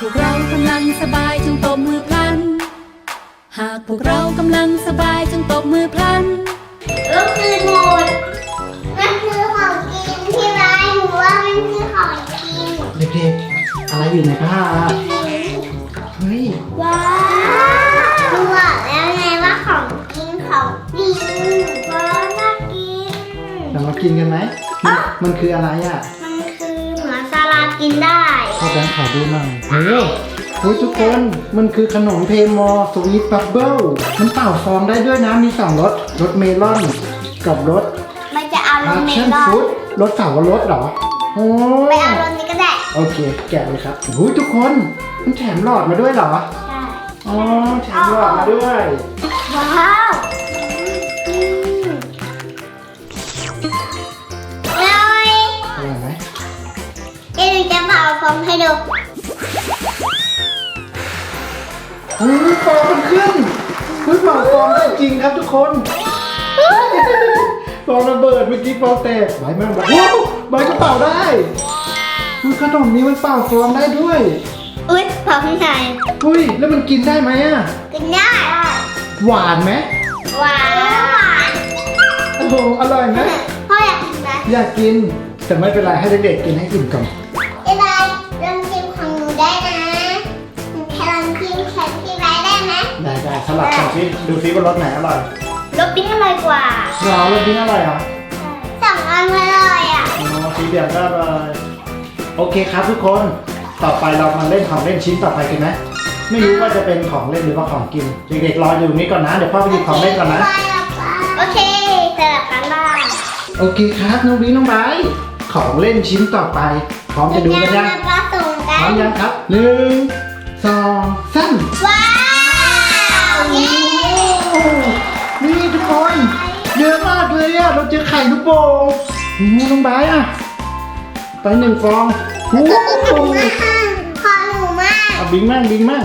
พวกเรากำลังสบายจงตบมือพลัน หากพวกเรากำลังสบายจงตบมือพลัน ก็คือหมดมันคือของกินที่ร้านหนูว่ามันคือของกินเด็กๆ อะไรอยู่ในผ้าอะเฮ้ย ว้าวหนูบอกแล้วไงว่าของกินของกินว้าวน่ากิน เรามากินกันไหม มันมันคืออะไรอะ มัน กินได้พ่อแบงค์ขอดูหน่อยเฮ้ยเฮ้ยทุกคนมันคือขนมเพมอสวีทบับเบิลมันเป่าฟองได้ด้วยนะมีสองรสรสเมลอนกับรสมันจะเอาลพางเมชั่นลอฟรุนตรสสาวรสเหรอโอ้ไปเอาลงนี้ก็ได้โอเค แกะเลยครับโอ้ยทุกคนมันแถมหลอดมาด้วยเหรอใช่อ๋อแถมหลอดมาด้วย ว้าว เดี๋ยวหนูจะเป่าฟองให้ดูเฮ้ยฟองมันขึ้นเฮ้ยเป่าฟองได้จริงครับทุกคนฟองระเบิดเมื่อกี้ฟองแตกใบแม่งบอกว้าวใบก็เป่าได้อุ้ยขนมนี้มันเป่าฟองได้ด้วยอุ้ยเป่าข้างในอุ้ยแล้วมันกินได้ไหมอะกินได้หวานไหมหวานหวานโอ้โหอร่อยไหมพ่ออยากกินไหมอยากกินแต่ไม่เป็นไรให้เด็กๆกินให้อิ่มก่อน ซิดูซิว่ารสไหนอร่อยรสปิ้งอร่อยกว่าเรารสนี้อร่อยเหรอะสองอันอร่อยอะอ๋อสีเดียวก็อร่อยโอเคครับทุกคนต่อไปเรามาเล่นของเล่นชิ้นต่อไปกันไหมไม่รู้ว่าจะเป็นของเล่นหรือว่าของกินเด็กๆรออยู่นี่ก่อนนะเดี๋ยวพ่อไปหยิบของเล่นก่อนนะโอเคสลับกันบ้างโอเคครับน้องบีน้องไบร์ทของเล่นชิ้นต่อไป พร้อมจะดูกันยังมาผสมพกัร้อมนยังครับหนึ่งสองสามว้า ข่ลูกโป่งโอ้โหน้องไบร์ทอะไปหนึ่งฟองโอ้โหขอหนูมากเอาบิงมั่งบิงมั่ง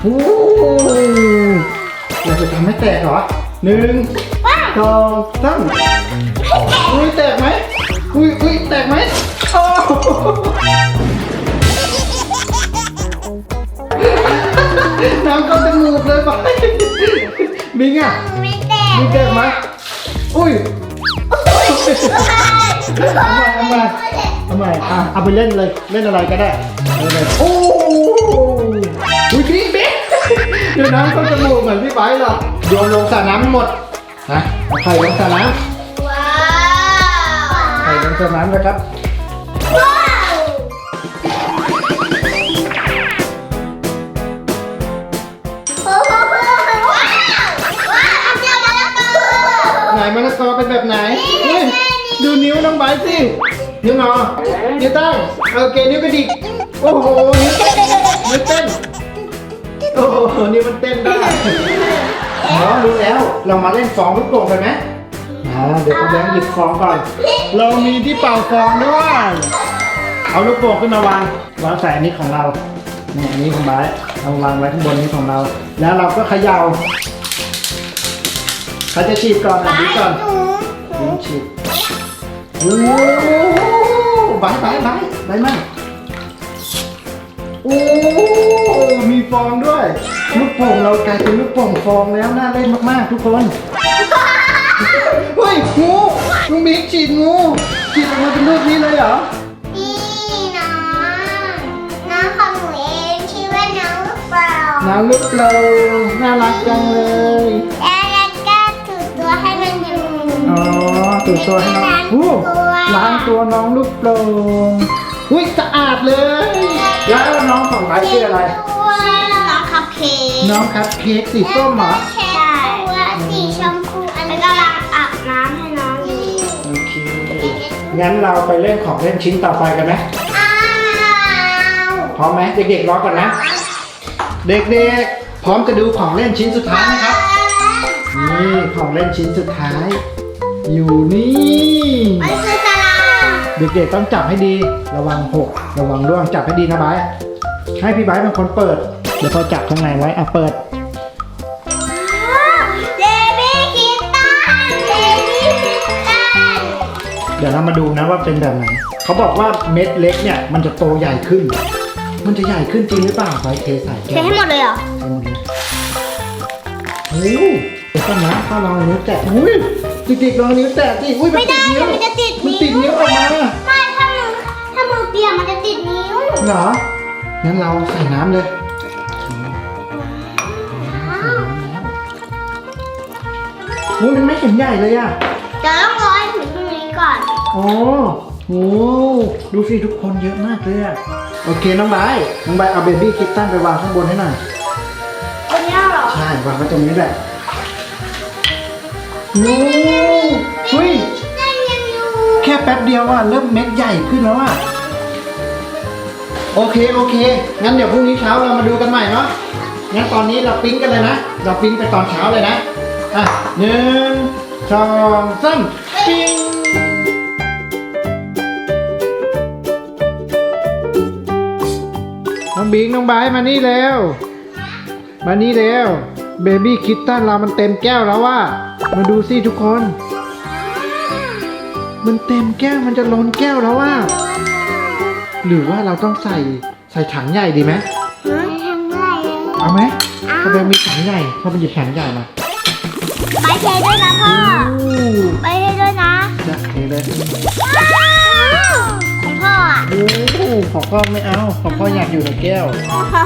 โอ้โหเราจะทำให้แตกเหรอหนึ่งว้าวสองสามอุ้ยแตกไหมอุ้ยอุ้ยแตกไหมโอ้โหน้ำเข้าจมูกเลยไปบิงอะไม่แตกบิงแตกไหมอุ้ย เอาใหม่เอาใหม่เอาใหม่อะเอาไปเล่นเลยเล่นอะไรก็ได้เอาเลยโอ้อุ้ยบิงบิงเดี๋ยวน้ำเข้าจมูกเหมือนพี่ไบร์ทหรอกโยนลงสระน้ำให้หมดนะเอาไข่ลงสระน้ำว้าว ไข่ลงสระน้ำนะครับ มะละกอเป็นแบบไหนเฮ้ยดูนิ้วน้องไบร์ทสิ นิ้วงอนิ้วตั้งโอเคนิ้วกระดิก โอ้โห นิ้วนิ้วเต้น โอ้โห นิ้วมันเต้นได้อ๋อรู้แล้ว เรามาเล่นฟองลูกโป่งกันไหมอ่าเดี๋ยวพ่อแบงค์หยิบฟองก่อน เรามีที่เป่าฟองด้วย เอาลูกโป่งขึ้นมาวางวางใส่อันนี้ของเรานี่อันนี้ของไบร์ทเอาวางไว้ข้างบนนี้ของเรา แล้วเราก็เขย่า ใครจะฉีดก่อนอะดีก่อนหนูยิงฉีดโอ้บายบายบายบายมากโอ้มีฟองด้วยลูกโป่งเรากลายเป็นลูกโป่งฟองแล้วน่าเล่นมากๆทุกคนเฮ้ยงูลุงบิ๊กฉีดงูฉีดออกมาเป็นรูปนี้เลยเหรอนี่น้องน้องของหนูเองชื่อว่าน้องลูกเปล่าน้ำลูกเราน่ารักจังเลย ตัวตัวให้น้องอู้ล้างตัวน้องลูกโป่งอุ้ยสะอาดเลย แล้วน้องของไบร์ทชื่ออะไร ชื่อน้องคัพเค้กน้องคัพเค้กสีส้มเหรอใช่ตัวสีชมพูอันนี้ก็ล้างอาบน้ำให้น้องอยู่โอเคงั้นเราไปเล่นของเล่นชิ้นต่อไปกันไหมอ้าวพร้อมไหมเด็กๆรอก่อนนะ เด็กๆ พร้อมจะดูของเล่นชิ้นสุดท้ายไหมครับนี่ของเล่นชิ้นสุดท้าย อยู่นี่ มันคือสลามเด็กๆต้องจับให้ดี ระวังหก ระวังร่วง จับให้ดีนะไบร์ทให้พี่ไบร์ทเป็นคนเปิด เดี๋ยวพอจับข้างในไว้ อะเปิด เดบี้คิตตันเดบี้คิตตันเดี๋ยวเรามาดูนะว่าเป็นแบบไหน เขาบอกว่าเม็ดเล็กเนี่ย มันจะโตใหญ่ขึ้น มันจะใหญ่ขึ้นจริงหรือเปล่าไปเทใส่เทให้หมดเลยเหรอใส่หมดเลยโอ้เดี๋ยวก่อนนะถ้าลองนิ้วแตะอุ้ย เด็กๆลองนิ้วแตะสิอุ้ยมันไม่ติได้ดนิ้วมันจะติดมันนิ้วติดนิ้วออกมาไม่ถ้ามือถ้ามือเปียกมันจะติดนิ้วเหรองั้นเราใส่น้ำเลยอุ้ยมันไม่เห็นใหญ่เลยอะ เดี๋ยวต้องรอให้ถึงตรงนี้ก่อนอ๋อโหดูสิทุกคนเยอะมากเลยอะโอเคน้องไบร์ทน้องไบร์ทเอาเบบี้คิตตันไปวางข้างบนให้หน่อย ตรงนี้เหรอใช่วางไว้ตรงนี้แหละ โอ้เฮ้ยได้ยังอยู่แค่แป๊บเดียวอะเริ่มเม็ดใหญ่ขึ้นแล้วอะโอเคโอเค งั้นเดี๋ยวพรุ่งนี้เช้าเรามาดูกันใหม่เนาะ งั้นตอนนี้เราปิ้งกันเลยนะ เราปิ้งไปตอนเช้าเลยนะ อะหนึ่งสองสามปิ้งน้องบิงน้องไบร์ทมานี่เร็วมานี่เร็วเบบี้คิตตันเรามันเต็มแก้วแล้วว่า มาดูสิทุกคน มันเต็มแก้วมันจะล้นแก้วแล้วว่า หรือว่าเราต้องใส่ใส่ถังใหญ่ดีไหมฮะทำได้เลยเอาไหมเอาถ้าแบบมีถังใหญ่ถ้าเป็นหยิบถังใหญ่มาไปเทด้วยนะพ่อโอ้ไปเทด้วยนะจะเทเลยของพ่ออะโอ้ของพ่อไม่เอา ของพ่ออยากอยู่ในแก้วทำไม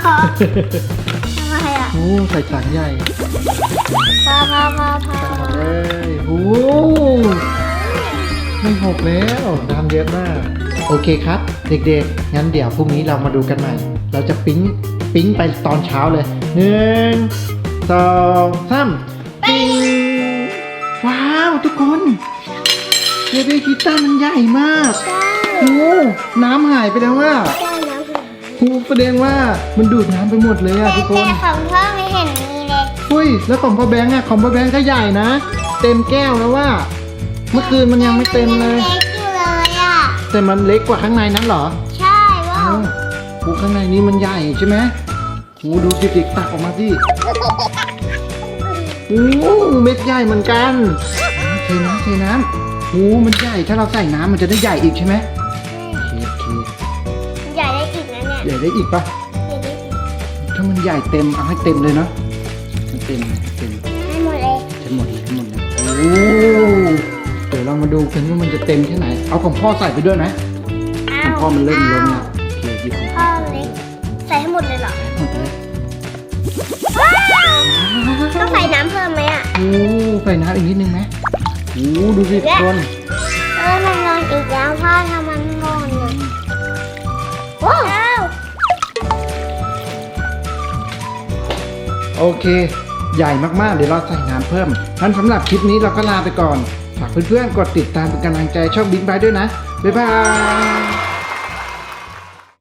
อะ โอ้ใส่ถังใหญ่พ่อพ่อพ่อพ่อเลยโอ้ไม่หกแล้วน้ำเยอะมาก โอเคครับ เด็กๆ งั้นเดี๋ยวพรุ่งนี้เรามาดูกันใหม่ เราจะปิ๊งปิ๊งไปตอนเช้าเลยหนึ่งสองสามปิ๊งว้าวทุกคนเบบี้กีตาร์มันใหญ่มากใช่โอ้น้ำหายไปแล้วว่า ใช่นะโอ้แสดงว่ามันดูดน้ำไปหมดเลยอะทุกคนแต่ของพ่อไม่เห็นมีเลยอุ้ยแล้วของพ่อแบงค์อะของพ่อแบงค์ก็ใหญ่นะ เต็มแก้วแล้วว่า เมื่อคืนมันยังไม่เต็มเลย เล็กอยู่เลยอะ แต่มันเล็กกว่าข้างในนั้นเหรอ ใช่ว้าอ้าววโอ้ข้างในนี้มันใหญ่ใช่ไหมโอ้ดูสิเด็กตักออกมาสิโอ้เม็ดใหญ่เหมือนกันเทน้ำเทน้ำโอ้มันใหญ่ถ้าเราใส่น้ำมันจะได้ใหญ่อีกใช่ไหมโอเคโอเค ใหญ่ได้อีกปะใหญ่ได้อีกถ้ามันใหญ่เต็มเอาให้เต็มเลยเนาะให้เต็มเลยให้เต็มให้หมดเลยทั้งหมดเลยทั้งหมดเลยโอ้เดี๋ยวเรามาดูกันว่ามันจะเต็มแค่ไหน เอาของพ่อใส่ไปด้วยไหมอ้าของวพ่อมันเริ่มล้นแล้วโอเคหยิบของพ่อพ่อเล็กใส่ให้หมดเลยเหรอหมดเลยว้าวต้องใส่น้ำเพิ่มไหมอะโอ้ใส่น้ำอีกนิดนึงไหมโอ้ดูสิทุกคนเออมันร้อนอีกแล้วพ่อทำ โอเค ใหญ่มากๆ เดี๋ยวเราใส่น้ำเพิ่มงั้นสำหรับคลิปนี้เราก็ลาไปก่อน ฝากเพื่อนๆ กดติดตามเป็นกำลังใจช่องบิ๊กไบด้วยนะ บ๊ายบาย